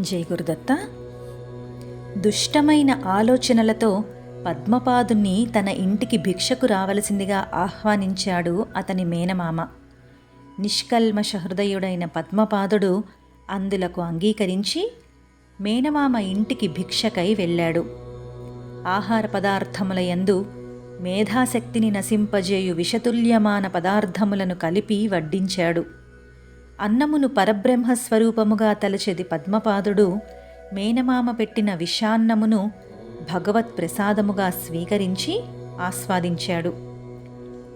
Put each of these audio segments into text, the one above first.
జై గురుదత్త. దుష్టమైన ఆలోచనలతో పద్మపాదుణ్ణి తన ఇంటికి భిక్షకు రావలసిందిగా ఆహ్వానించాడు అతని మేనమామ. నిష్కల్మష హృదయుడైన పద్మపాదుడు అందులకు అంగీకరించి మేనమామ ఇంటికి భిక్షకై వెళ్ళాడు. ఆహార పదార్థముల యందు మేధాశక్తిని నశింపజేయు విషతుల్యమాన పదార్థములను కలిపి వడ్డించాడు. అన్నమును పరబ్రహ్మ స్వరూపముగా తలచెది పద్మపాదుడు మేనమామ పెట్టిన విషాన్నమును భగవత్ ప్రసాదముగా స్వీకరించి ఆస్వాదించాడు.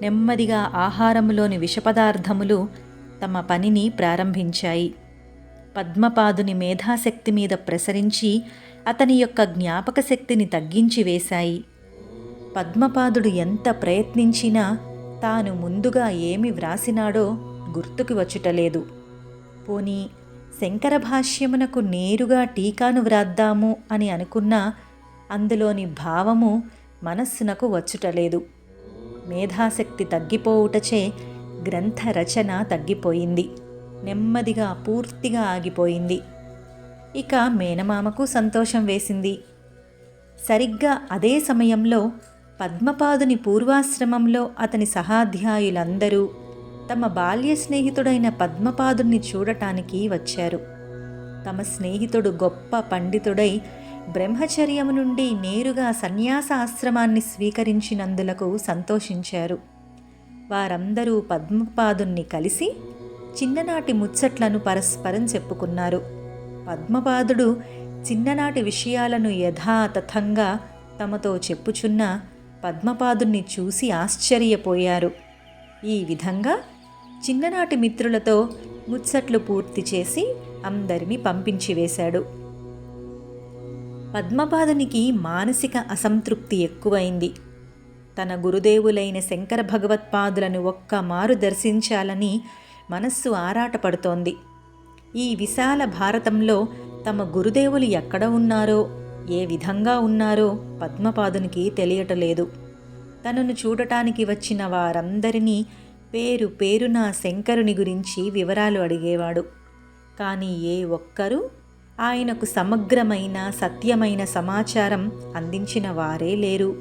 నెమ్మదిగా ఆహారములోని విషపదార్థములు తమ పనిని ప్రారంభించాయి. పద్మపాదుని మేధాశక్తి మీద ప్రసరించి అతని యొక్క జ్ఞాపక శక్తిని తగ్గించి వేశాయి. పద్మపాదుడు ఎంత ప్రయత్నించినా తాను ముందుగా ఏమి వ్రాసినాడో గుర్తుకు వచ్చుటలేదు. పోనీ శంకర భాష్యమునకు నేరుగా టీకాను వ్రాద్దాము అని అనుకున్నా అందులోని భావము మనస్సునకు వచ్చుటలేదు. మేధాశక్తి తగ్గిపోవుటచే గ్రంథ రచన తగ్గిపోయింది. నెమ్మదిగా పూర్తిగా ఆగిపోయింది. ఇక మేనమామకు సంతోషం వేసింది. సరిగ్గా అదే సమయంలో పద్మపాదుని పూర్వాశ్రమంలో అతని సహాధ్యాయులందరూ తమ బాల్య స్నేహితుడైన పద్మపాదుని చూడటానికి వచ్చారు. తమ స్నేహితుడు గొప్ప పండితుడై బ్రహ్మచర్యము నుండి నేరుగా సన్యాస ఆశ్రమాన్ని స్వీకరించినందులకు సంతోషించారు. వారందరూ పద్మపాదుణ్ణి కలిసి చిన్ననాటి ముచ్చట్లను పరస్పరం చెప్పుకున్నారు. పద్మపాదుడు చిన్ననాటి విషయాలను యథాతథంగా తమతో చెప్పుచున్న పద్మపాదుణ్ణి చూసి ఆశ్చర్యపోయారు. ఈ విధంగా చిన్ననాటి మిత్రులతో ముచ్చట్లు పూర్తి చేసి అందరినీ పంపించి వేశాడు. పద్మపాదునికి మానసిక అసంతృప్తి ఎక్కువైంది. తన గురుదేవులైన శంకర భగవత్పాదులను ఒక్క మారు దర్శించాలని మనస్సు ఆరాటపడుతోంది. ఈ విశాల భారతంలో తమ గురుదేవులు ఎక్కడ ఉన్నారో ఏ విధంగా ఉన్నారో పద్మపాదునికి తెలియటలేదు. తనను చూడటానికి వచ్చిన వారందరినీ పేరు పేరున శంకరుని గురించి వివరాలు అడిగేవాడు. కానీ ఏ ఒక్కరూ ఆయనకు సమగ్రమైన సత్యమైన సమాచారం అందించిన వారే లేరు.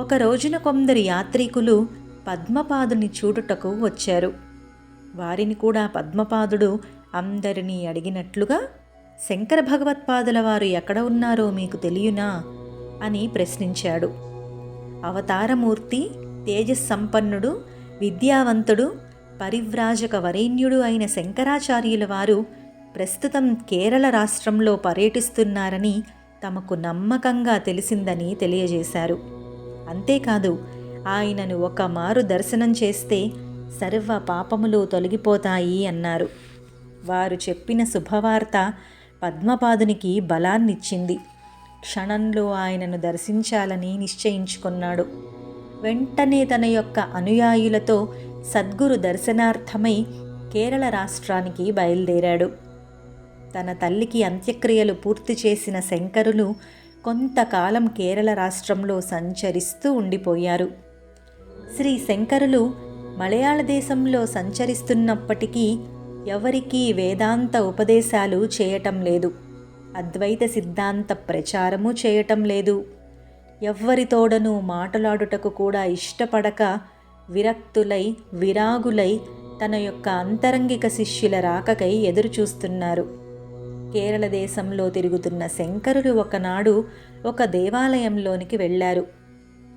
ఒక రోజున కొందరు యాత్రికులు పద్మపాదుని చూడుటకు వచ్చారు. వారిని కూడా పద్మపాదుడు అందరినీ అడిగినట్లుగా శంకర భగవత్పాదుల వారు ఎక్కడ ఉన్నారో మీకు తెలియనా? అని ప్రశ్నించాడు. అవతారమూర్తి తేజస్సంపన్నుడు విద్యావంతుడు పరివ్రాజక వరేణ్యుడు అయిన శంకరాచార్యుల వారు ప్రస్తుతం కేరళ రాష్ట్రంలో పర్యటిస్తున్నారని తమకు నమ్మకంగా తెలిసిందని తెలియజేశారు. అంతేకాదు ఆయనను ఒక మారు దర్శనం చేస్తే సర్వ పాపములు తొలగిపోతాయి అన్నారు. వారు చెప్పిన శుభవార్త పద్మపాదునికి బలాన్నిచ్చింది. క్షణంలో ఆయనను దర్శించాలని నిశ్చయించుకున్నాడు. వెంటనే తన యొక్క అనుయాయులతో సద్గురు దర్శనార్థమై కేరళ రాష్ట్రానికి బయలుదేరాడు. తన తల్లికి అంత్యక్రియలు పూర్తి చేసిన శంకరులు కొంతకాలం కేరళ రాష్ట్రంలో సంచరిస్తూ ఉండిపోయారు. శ్రీ శంకరులు మలయాళ దేశంలో సంచరిస్తున్నప్పటికీ ఎవరికీ వేదాంత ఉపదేశాలు చేయటం లేదు. అద్వైత సిద్ధాంత ప్రచారము చేయటం లేదు. ఎవ్వరితోడను మాటలాడుటకు కూడా ఇష్టపడక విరక్తులై విరాగులై తన యొక్క అంతరంగిక శిష్యుల రాకకై ఎదురుచూస్తున్నారు. కేరళ దేశంలో తిరుగుతున్న శంకరులు ఒకనాడు ఒక దేవాలయంలోనికి వెళ్ళారు.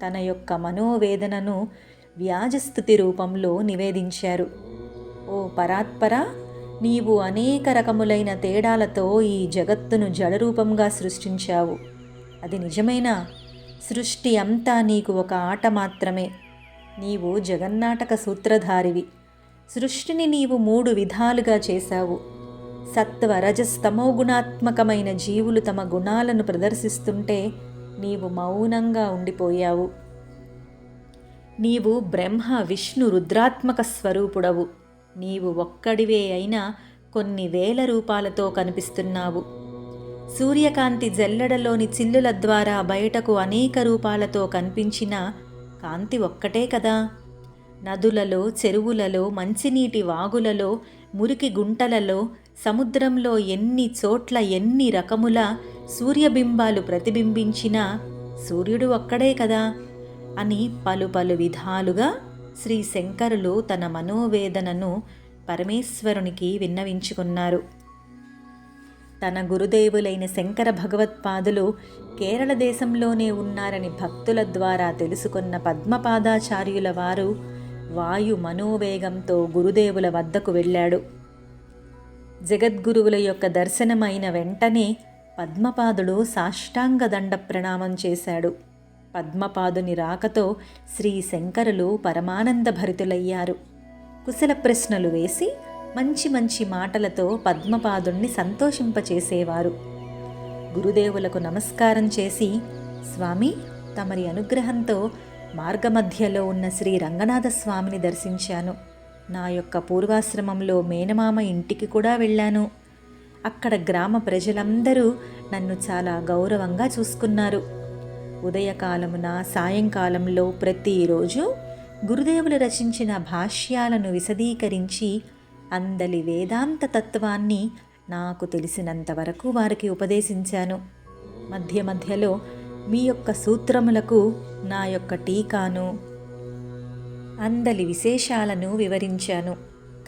తన యొక్క మనోవేదనను వ్యాజస్థుతి రూపంలో నివేదించారు. ఓ పరాత్పరా నీవు అనేక రకములైన తేడాలతో ఈ జగత్తును జడరూపంగా సృష్టించావు. అది నిజమేనా? సృష్టి అంతా నీకు ఒక ఆట మాత్రమే. నీవు జగన్నాటక సూత్రధారివి. సృష్టిని నీవు మూడు విధాలుగా చేశావు. సత్వ రజస్తమో గుణాత్మకమైన జీవులు తమ గుణాలను ప్రదర్శిస్తుంటే నీవు మౌనంగా ఉండిపోయావు. నీవు బ్రహ్మ విష్ణు రుద్రాత్మక స్వరూపుడవు. నీవు ఒక్కడివే అయినా కొన్ని వేల రూపాలతో కనిపిస్తున్నావు. సూర్యకాంతి జల్లెడలోని చిల్లుల ద్వారా బయటకు అనేక రూపాలతో కనిపించిన కాంతి ఒక్కటే కదా. నదులలో చెరువులలో మంచినీటి వాగులలో మురికి గుంటలలో సముద్రంలో ఎన్ని చోట్ల ఎన్ని రకముల సూర్యబింబాలు ప్రతిబింబించినా సూర్యుడు ఒక్కడే కదా. అని పలు పలు విధాలుగా శ్రీ శంకరులు తన మనోవేదనను పరమేశ్వరునికి విన్నవించుకున్నారు. తన గురుదేవులైన శంకర భగవత్పాదులు కేరళ దేశంలోనే ఉన్నారని భక్తుల ద్వారా తెలుసుకున్న పద్మపాదాచార్యుల వారు వాయు మనోవేగంతో గురుదేవుల వద్దకు వెళ్ళాడు. జగద్గురువుల యొక్క దర్శనమైన వెంటనే పద్మపాదుడు సాష్టాంగ దండ ప్రణామం చేశాడు. పద్మపాదుని రాకతో శ్రీ శంకరులు పరమానంద భరితులయ్యారు కుశల ప్రశ్నలు వేసి మంచి మంచి మాటలతో పద్మపాదుణ్ణి సంతోషింపచేసేవారు. గురుదేవులకు నమస్కారం చేసి స్వామి తమరి అనుగ్రహంతో మార్గమధ్యలో ఉన్న శ్రీ రంగనాథ స్వామిని దర్శించాను. నా యొక్క పూర్వాశ్రమంలో మేనమామ ఇంటికి కూడా వెళ్ళాను. అక్కడ గ్రామ ప్రజలందరూ నన్ను చాలా గౌరవంగా చూసుకున్నారు. ఉదయకాలమున సాయంకాలంలో ప్రతిరోజు గురుదేవులు రచించిన భాష్యాలను విశదీకరించి అందలి వేదాంత తత్వాన్ని నాకు తెలిసినంత వరకు వారికి ఉపదేశించాను. మధ్య మధ్యలో మీ యొక్క సూత్రములకు నా యొక్క టీకాను అందలి విశేషాలను వివరించాను.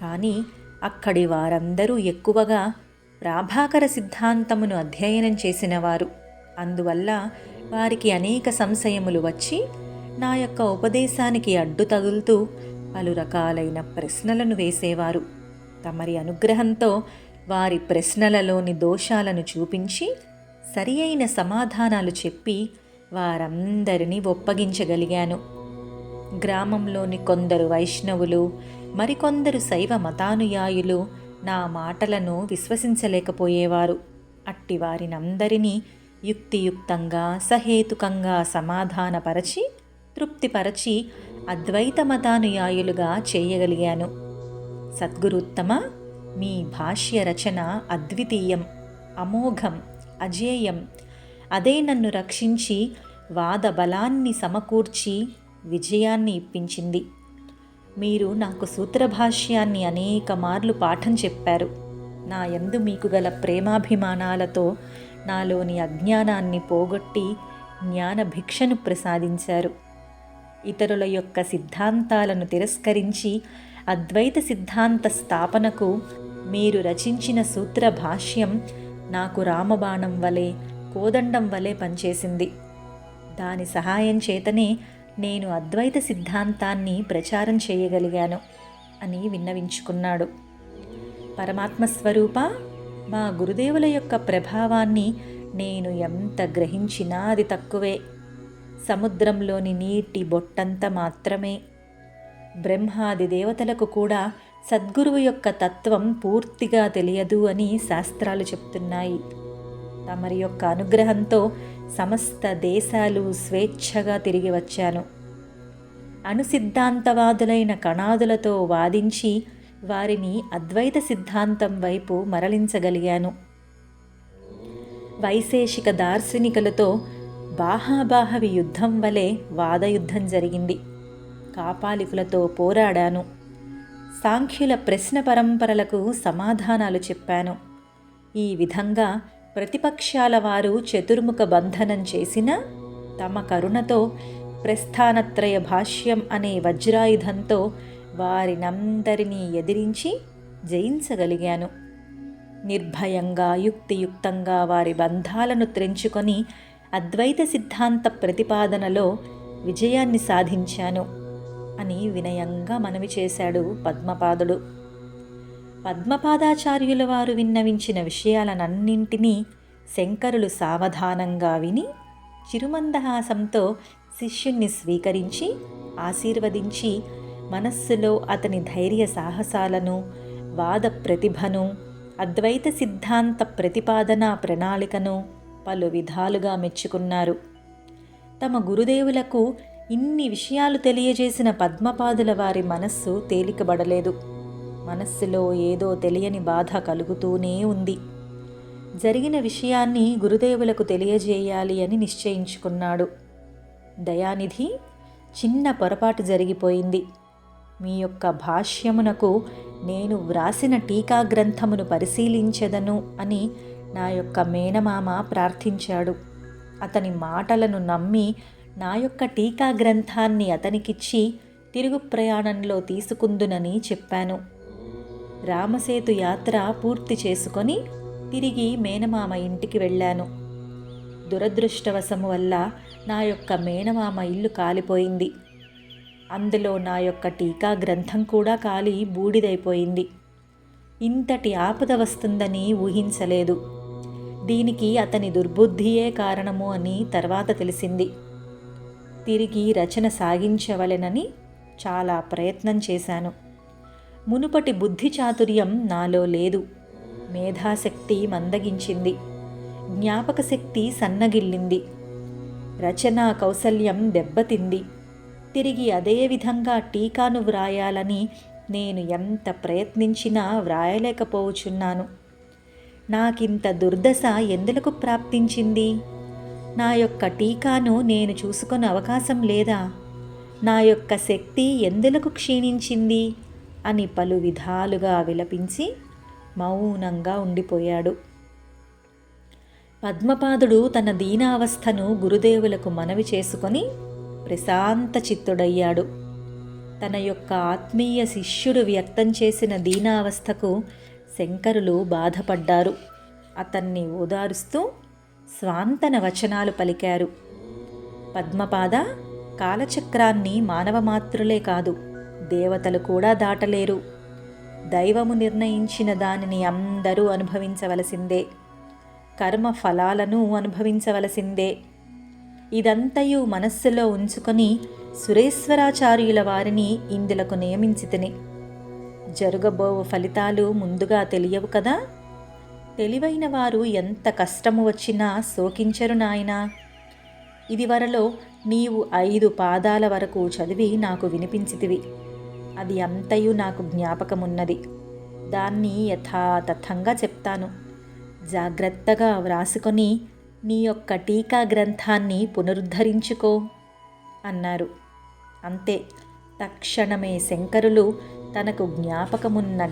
కానీ అక్కడి వారందరూ ఎక్కువగా ప్రాభాకర సిద్ధాంతమును అధ్యయనం చేసినవారు అందువల్ల వారికి అనేక సంశయములు వచ్చి నా యొక్క ఉపదేశానికి అడ్డు తగులుతూ పలు రకాలైన ప్రశ్నలను వేసేవారు. తమరి అనుగ్రహంతో వారి ప్రశ్నలలోని దోషాలను చూపించి సరి అయిన సమాధానాలు చెప్పి వారందరినీ ఒప్పగించగలిగాను. గ్రామంలోని కొందరు వైష్ణవులు మరికొందరు శైవ మతానుయాయులు నా మాటలను విశ్వసించలేకపోయేవారు. అట్టి వారినందరినీ యుక్తియుక్తంగా సహేతుకంగా సమాధానపరచి తృప్తిపరచి అద్వైత మతానుయాయులుగా చేయగలిగాను. సద్గురుత్తమ మీ భాష్య రచన అద్వితీయం అమోఘం అజేయం. అదే నన్ను రక్షించి వాద బలాన్ని సమకూర్చి విజయాన్ని ఇప్పించింది. మీరు నాకు సూత్రభాష్యాన్ని అనేక మార్లు పాఠం చెప్పారు. నా ఎందు మీకు గల ప్రేమాభిమానాలతో నాలోని అజ్ఞానాన్ని పోగొట్టి జ్ఞాన భిక్షను ప్రసాదించారు. ఇతరుల యొక్క సిద్ధాంతాలను తిరస్కరించి అద్వైత సిద్ధాంత స్థాపనకు మీరు రచించిన సూత్ర భాష్యం నాకు రామబాణం వలె కోదండం వలె పనిచేసింది. దాని సహాయం చేతనే నేను అద్వైత సిద్ధాంతాన్ని ప్రచారం చేయగలిగాను అని విన్నవించుకున్నాడు. పరమాత్మ స్వరూప మా గురుదేవుల యొక్క ప్రభావాన్ని నేను ఎంత గ్రహించినా అది తక్కువే. సముద్రంలోని నీటి బొట్టంత మాత్రమే. బ్రహ్మాది దేవతలకు కూడా సద్గురువు యొక్క తత్వం పూర్తిగా తెలియదు అని శాస్త్రాలు చెప్తున్నాయి. తమరి యొక్క అనుగ్రహంతో సమస్త దేశాలు స్వేచ్ఛగా తిరిగి వచ్చాను. అణుసిద్ధాంతవాదులైన కణాదులతో వాదించి వారిని అద్వైత సిద్ధాంతం వైపు మరలించగలిగాను. వైశేషిక దార్శనికులతో బాహాబాహవి యుద్ధం వలె వాదయుద్ధం జరిగింది. కాపాలికులతో పోరాడాను. సాంఖ్యుల ప్రశ్న పరంపరలకు సమాధానాలు చెప్పాను. ఈ విధంగా ప్రతిపక్షాల వారు చతుర్ముఖ బంధనం చేసిన తమ కరుణతో ప్రస్థానత్రయ భాష్యం అనే వజ్రాయుధంతో వారినందరినీ ఎదిరించి జయించగలిగాను. నిర్భయంగా యుక్తియుక్తంగా వారి బంధాలను త్రెంచుకొని అద్వైత సిద్ధాంత ప్రతిపాదనలో విజయాన్ని సాధించాను. అని వినయంగా మనవి చేశాడు పద్మపాదుడు. పద్మపాదాచార్యుల వారు విన్నవించిన విషయాలనన్నింటినీ శంకరులు సావధానంగా విని చిరుమందహాసంతో శిష్యుణ్ణి స్వీకరించి ఆశీర్వదించి మనస్సులో అతని ధైర్య సాహసాలను వాద ప్రతిభను అద్వైత సిద్ధాంత ప్రతిపాదన ప్రణాళికను పలు విధాలుగా మెచ్చుకున్నారు. తమ గురుదేవులకు ఇన్ని విషయాలు తెలియజేసిన పద్మపాదుల వారి మనస్సు తేలికబడలేదు. మనస్సులో ఏదో తెలియని బాధ కలుగుతూనే ఉంది. జరిగిన విషయాన్ని గురుదేవులకు తెలియజేయాలి అని నిశ్చయించుకున్నాడు. దయానిధి చిన్న పొరపాటు జరిగిపోయింది. మీ యొక్క భాష్యమునకు నేను వ్రాసిన టీకా గ్రంథమును పరిశీలించదను అని నా యొక్క మేనమామ ప్రార్థించాడు. అతని మాటలను నమ్మి నా యొక్క టీకా గ్రంథాన్ని అతనికిచ్చి తిరుగు ప్రయాణంలో తీసుకుందునని చెప్పాను. రామసేతు యాత్ర పూర్తి చేసుకొని తిరిగి మేనమామ ఇంటికి వెళ్ళాను. దురదృష్టవశము వల్ల నా యొక్క మేనమామ ఇల్లు కాలిపోయింది. అందులో నా యొక్క టీకా గ్రంథం కూడా కాలి బూడిదైపోయింది. ఇంతటి ఆపద వస్తుందని ఊహించలేదు. దీనికి అతని దుర్బుద్ధియే కారణము అని తర్వాత తెలిసింది. తిరిగి రచన సాగించవలెనని చాలా ప్రయత్నం చేశాను. మునుపటి బుద్ధి చాతుర్యం నాలో లేదు. మేధాశక్తి మందగించింది. జ్ఞాపక శక్తి సన్నగిల్లింది. రచనా కౌశల్యం దెబ్బతింది. తిరిగి అదే విధంగా టీకాను వ్రాయాలని నేను ఎంత ప్రయత్నించినా వ్రాయలేకపోవచున్నాను నాకింత దుర్దశ ఎందులకు ప్రాప్తించింది? నా యొక్క టీకాను నేను చూసుకొని అవకాశం లేదా? నా యొక్క శక్తి ఎందులకు క్షీణించింది? అని పలు విధాలుగా విలపించి మౌనంగా ఉండిపోయాడు. పద్మపాదుడు తన దీనావస్థను గురుదేవులకు మనవి చేసుకొని ప్రశాంత చిత్తుడయ్యాడు. తన యొక్క ఆత్మీయ శిష్యుడు వ్యక్తం చేసిన దీనావస్థకు శంకరులు బాధపడ్డారు. అతన్ని ఓదారుస్తూ స్వాంతన వచనాలు పలికారు. పద్మపాద కాలచక్రాన్ని మానవ మాత్రులే కాదు దేవతలు కూడా దాటలేరు. దైవము నిర్ణయించిన దానిని అందరూ అనుభవించవలసిందే. కర్మ ఫలాలను అనుభవించవలసిందే. ఇదంతయు మనస్సులో ఉంచుకొని సురేశ్వరాచార్యుల వారిని ఇందులకు నియమించితిని. జరగబో ఫలితాలు ముందుగా తెలియవు కదా? తెలివైన వారు ఎంత కష్టము వచ్చినా శోకించరు నాయనా. ఇదివరలో నీవు ఐదు పాదాల వరకు చదివి నాకు వినిపించితివి. అది అంతయు నాకు జ్ఞాపకమున్నది. దాన్ని యథాతథంగా చెప్తాను. జాగ్రత్తగా వ్రాసుకొని నీ యొక్క టీకా గ్రంథాన్ని పునరుద్ధరించుకో అన్నారు. అంతే. తక్షణమే శంకరులు తనకు జ్ఞాపకమున్న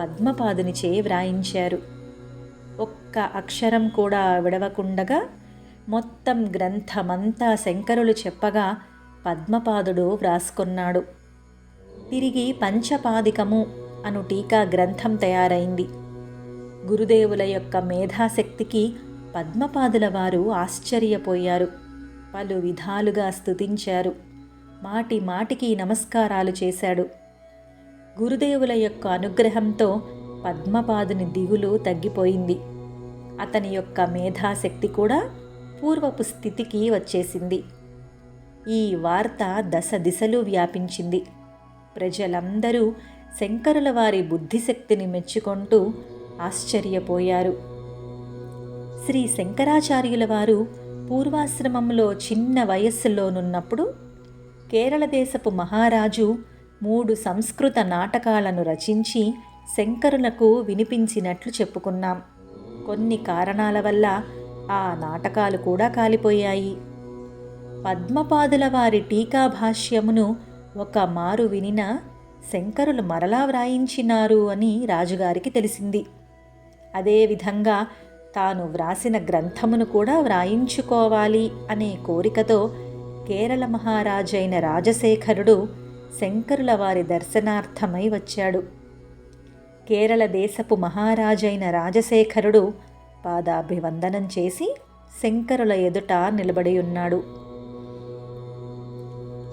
పద్మపాదుని చే వ్రాయించారు. ఒక్క అక్షరం కూడా విడవకుండగా మొత్తం గ్రంథమంతా శంకరులు చెప్పగా పద్మపాదుడు వ్రాసుకున్నాడు. తిరిగి పంచపాదికము అను టీకా గ్రంథం తయారైంది. గురుదేవుల యొక్క మేధాశక్తికి పద్మపాదుల వారు ఆశ్చర్యపోయారు. పలు విధాలుగా స్తుతించారు. మాటి మాటికి నమస్కారాలు చేశాడు. గురుదేవుల యొక్క అనుగ్రహంతో పద్మపాదుని దిగులు తగ్గిపోయింది. అతని యొక్క మేధాశక్తి కూడా పూర్వపు స్థితికి వచ్చేసింది. ఈ వార్త దశ దిశలు వ్యాపించింది. ప్రజలందరూ శంకరుల వారి బుద్ధిశక్తిని మెచ్చుకుంటూ ఆశ్చర్యపోయారు. శ్రీ శంకరాచార్యుల వారు పూర్వాశ్రమంలో చిన్న వయస్సులోనున్నప్పుడు కేరళ దేశపు మహారాజు మూడు సంస్కృత నాటకాలను రచించి శంకరులకు వినిపించినట్లు చెప్పుకున్నాం. కొన్ని కారణాల వల్ల ఆ నాటకాలు కూడా కాలిపోయాయి. పద్మపాదుల వారి టీకా భాష్యమును ఒక మారు వినిన శంకరులు మరలా వ్రాయించినారు అని రాజుగారికి తెలిసింది. అదేవిధంగా తాను వ్రాసిన గ్రంథమును కూడా వ్రాయించుకోవాలి అనే కోరికతో కేరళ మహారాజైన రాజశేఖరుడు శంకరుల వారి దర్శనార్థమై వచ్చాడు. కేరళ దేశపు మహారాజైన రాజశేఖరుడు పాదాభివందనం చేసి శంకరుల ఎదుట నిలబడి ఉన్నాడు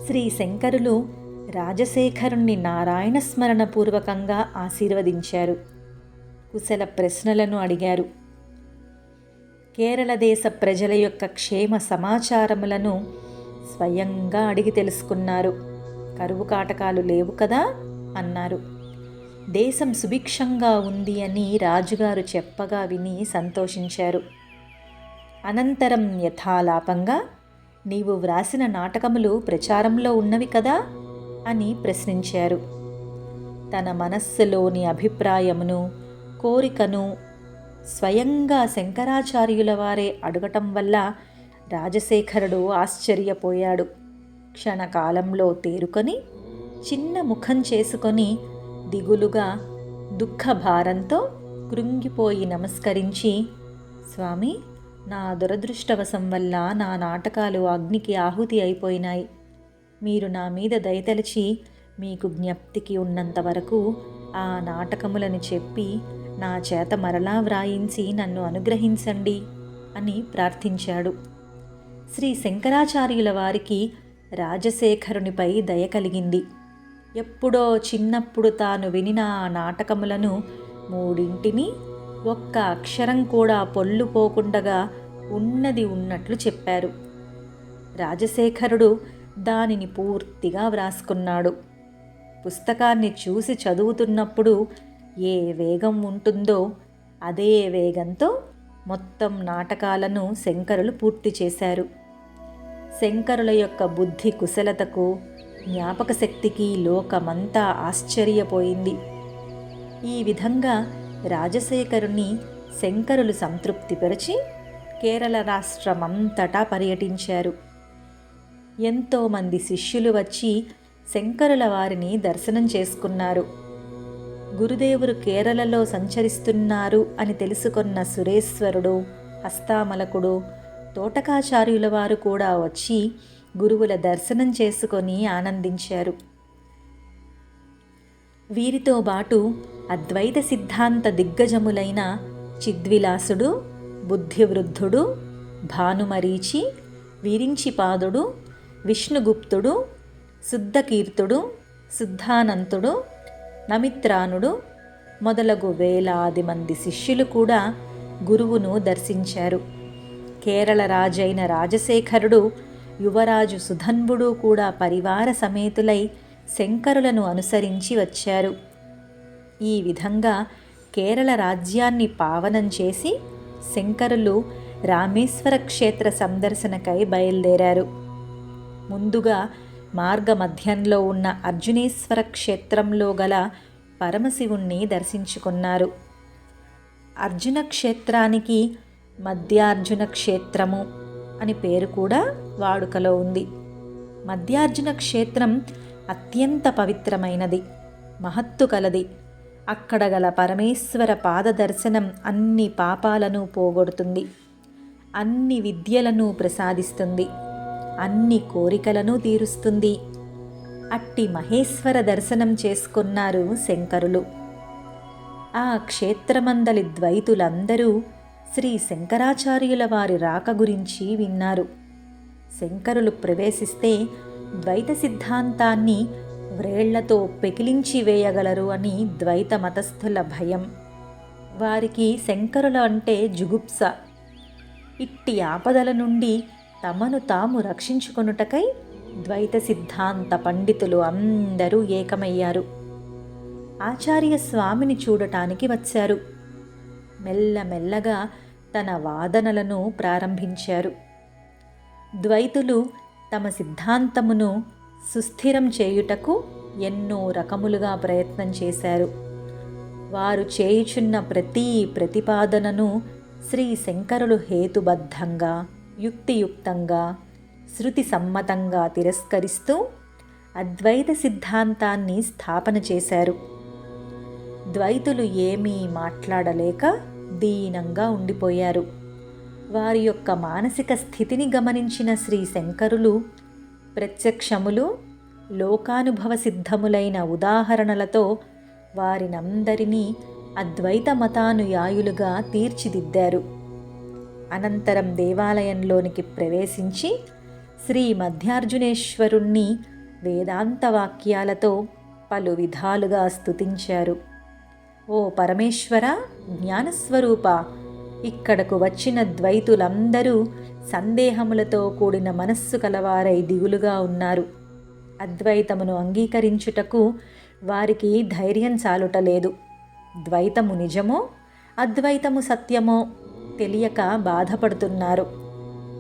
శ్రీ శంకరులు రాజశేఖరుణ్ణి నారాయణ స్మరణపూర్వకంగా ఆశీర్వదించారు. కుశల ప్రశ్నలను అడిగారు. కేరళ దేశ ప్రజల యొక్క క్షేమ సమాచారములను స్వయంగా అడిగి తెలుసుకున్నారు. కరువు కాటకాలు లేవు కదా అన్నారు. దేశం సుభిక్షంగా ఉంది అని రాజుగారు చెప్పగా విని సంతోషించారు. అనంతరం యథాలాపంగా నీవు వ్రాసిన నాటకములు ప్రచారంలో ఉన్నవి కదా అని ప్రశ్నించారు. తన మనస్సులోని అభిప్రాయమును కోరికను స్వయంగా శంకరాచార్యుల వారే అడగటం వల్ల రాజశేఖరుడు ఆశ్చర్యపోయాడు. క్షణకాలంలో తేరుకొని చిన్న ముఖం చేసుకొని దిగులుగా దుఃఖభారంతో కృంగిపోయి నమస్కరించి స్వామి నా దురదృష్టవశం వల్ల నా నాటకాలు అగ్నికి ఆహుతి అయిపోయినాయి. మీరు నా మీద దయతలిచి మీకు జ్ఞప్తికి ఉన్నంత వరకు ఆ నాటకములను చెప్పి నా చేత మరలా వ్రాయించి నన్ను అనుగ్రహించండి అని ప్రార్థించాడు. శ్రీ శంకరాచార్యుల వారికి రాజశేఖరునిపై దయ కలిగింది. ఎప్పుడో చిన్నప్పుడు తాను వినిన ఆ నాటకములను మూడింటిని ఒక్క అక్షరం కూడా పొల్లు పోకుండగా ఉన్నది ఉన్నట్లు చెప్పారు. రాజశేఖరుడు దానిని పూర్తిగా వ్రాసుకున్నాడు. పుస్తకాన్ని చూసి చదువుతున్నప్పుడు ఏ వేగం ఉంటుందో అదే వేగంతో మొత్తం నాటకాలను శంకరులు పూర్తి చేశారు. శంకరుల యొక్క బుద్ధి కుశలతకు జ్ఞాపక శక్తికి లోకమంతా ఆశ్చర్యపోయింది. ఈ విధంగా రాజశేఖరుని శంకరులు సంతృప్తిపరిచి కేరళ రాష్ట్రమంతటా పర్యటించారు. ఎంతోమంది శిష్యులు వచ్చి శంకరుల వారిని దర్శనం చేసుకున్నారు. గురుదేవుడు కేరళలో సంచరిస్తున్నారు అని తెలుసుకున్న సురేశ్వరుడు హస్తామలకుడు తోటకాచార్యుల వారు కూడా వచ్చి గురువుల దర్శనం చేసుకొని ఆనందించారు. వీరితో పాటు అద్వైత సిద్ధాంత దిగ్గజములైన చిద్విలాసుడు బుద్ధివృద్ధుడు భానుమరీచి వీరించిపాదుడు విష్ణుగుప్తుడు శుద్ధకీర్తుడు శుద్ధానంతుడు నమిత్రానుడు మొదలగు వేలాది మంది శిష్యులు కూడా గురువును దర్శించారు. కేరళ రాజైన రాజశేఖరుడు యువరాజు సుధన్వుడు కూడా పరివార సమేతులై శంకరులను అనుసరించి వచ్చారు. ఈ విధంగా కేరళ రాజ్యాన్ని పావనం చేసి శంకరులు రామేశ్వర క్షేత్ర సందర్శనకై బయలుదేరారు. ముందుగా మార్గ మధ్యంలో ఉన్న అర్జునేశ్వర క్షేత్రంలో గల పరమశివుణ్ణి దర్శించుకున్నారు. అర్జున క్షేత్రానికి మధ్యార్జున క్షేత్రము అని పేరు కూడా వాడుకలో ఉంది. మధ్యార్జున క్షేత్రం అత్యంత పవిత్రమైనది మహత్తు కలది. అక్కడ గల పరమేశ్వర పాదదర్శనం అన్ని పాపాలను పోగొడుతుంది. అన్ని విద్యలను ప్రసాదిస్తుంది. అన్ని కోరికలను తీరుస్తుంది. అట్టి మహేశ్వర దర్శనం చేసుకున్నారు శంకరులు. ఆ క్షేత్రమందలి ద్వైతులందరూ శ్రీ శంకరాచార్యుల వారి రాక గురించి విన్నారు. శంకరులు ప్రవేశిస్తే ద్వైత సిద్ధాంతాన్ని వ్రేళ్ళతో పెకిలించి వేయగలరు అని ద్వైత మతస్థుల భయం. వారికి శంకరులు అంటే జుగుప్స. ఇట్టి ఆపదల నుండి తమను తాము రక్షించుకొనుటకై ద్వైత సిద్ధాంత పండితులు అందరూ ఏకమయ్యారు. ఆచార్య స్వామిని చూడటానికి వచ్చారు. మెల్లమెల్లగా తన వాదనలను ప్రారంభించారు. ద్వైతులు తమ సిద్ధాంతమును సుస్థిరం చేయుటకు ఎన్నో రకములుగా ప్రయత్నం చేశారు. వారు చేయుచున్న ప్రతి ప్రతిపాదనను శ్రీ శంకరులు హేతుబద్ధంగా యుక్తియుక్తంగా శృతి సమ్మతంగా తిరస్కరిస్తూ అద్వైత సిద్ధాంతాన్ని స్థాపన చేశారు. ద్వైతులు ఏమీ మాట్లాడలేక దీనంగా ఉండిపోయారు. వారి యొక్క మానసిక స్థితిని గమనించిన శ్రీ శంకరులు ప్రత్యక్షములు లోకానుభవ సిద్ధములైన ఉదాహరణలతో వారినందరినీ అద్వైత మతానుయాయులుగా తీర్చిదిద్దారు. అనంతరం దేవాలయంలోనికి ప్రవేశించి శ్రీ మధ్యార్జునేశ్వరుణ్ణి వేదాంత వాక్యాలతో పలు విధాలుగా స్తుతించారు. ఓ పరమేశ్వర జ్ఞానస్వరూప ఇక్కడకు వచ్చిన ద్వైతులందరూ సందేహములతో కూడిన మనస్సు కలవారై దిగులుగా ఉన్నారు. అద్వైతమును అంగీకరించుటకు వారికి ధైర్యం చాలుటలేదు. ద్వైతము నిజమో అద్వైతము సత్యమో తెలియక బాధపడుతున్నారు.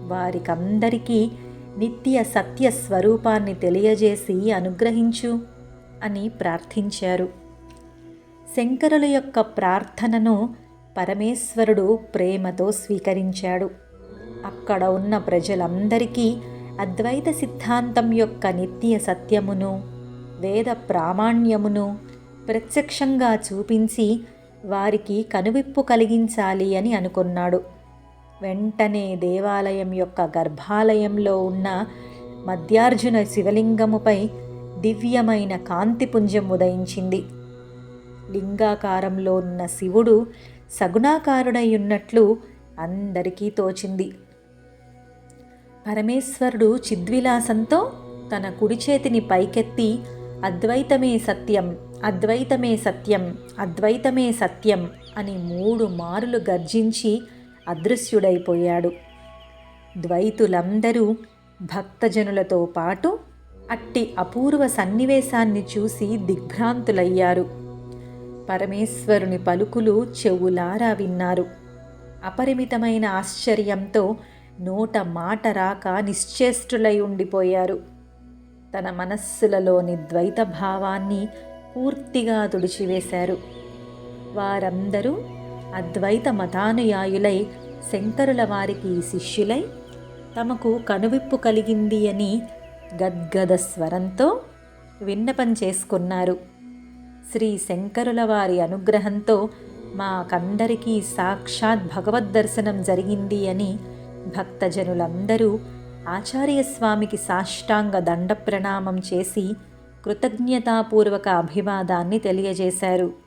వారికందరికీ నిత్య సత్య స్వరూపాన్ని తెలియజేసి అనుగ్రహించు అని ప్రార్థించారు. శంకరుల యొక్క ప్రార్థనను పరమేశ్వరుడు ప్రేమతో స్వీకరించాడు. అక్కడ ఉన్న ప్రజలందరికీ అద్వైత సిద్ధాంతం యొక్క నిత్య సత్యమును వేద ప్రామాణ్యమును ప్రత్యక్షంగా చూపించి వారికి కనువిప్పు కలిగించాలి అని అనుకున్నాడు. వెంటనే దేవాలయం యొక్క గర్భాలయంలో ఉన్న మధ్యార్జున శివలింగముపై దివ్యమైన కాంతిపుంజం ఉదయించింది. లింగాకారంలో ఉన్న శివుడు సగుణాకారుడై ఉన్నట్లు అందరికీ తోచింది. పరమేశ్వరుడు చిద్విలాసంతో తన కుడి చేతిని పైకెత్తి అద్వైతమే సత్యం అద్వైతమే సత్యం అద్వైతమే సత్యం అని మూడు మారులు గర్జించి అదృశ్యుడైపోయాడు. ద్వైతులందరూ భక్తజనులతో పాటు అట్టి అపూర్వ సన్నివేశాన్ని చూసి దిగ్భ్రాంతులయ్యారు. పరమేశ్వరుని పలుకులు చెవులారా విన్నారు. అపరిమితమైన ఆశ్చర్యంతో నోట మాట రాక నిశ్చేష్టులై ఉండిపోయారు తన మనస్సులలోని ద్వైత భావాన్ని పూర్తిగా తుడిచివేశారు. వారందరూ అద్వైత మతానుయాయులై శంకరుల వారికి శిష్యులై తమకు కనువిప్పు కలిగింది అని గద్గద స్వరంతో విన్నపం చేసుకున్నారు. శ్రీ శంకరుల వారి అనుగ్రహంతో మాకందరికీ సాక్షాత్ భగవద్ దర్శనం జరిగింది అని భక్తజనులందరూ ఆచార్యస్వామికి సాష్టాంగ దండ ప్రణామం చేసి కృతజ్ఞతాపూర్వక అభివాదాన్ని తెలియజేశారు.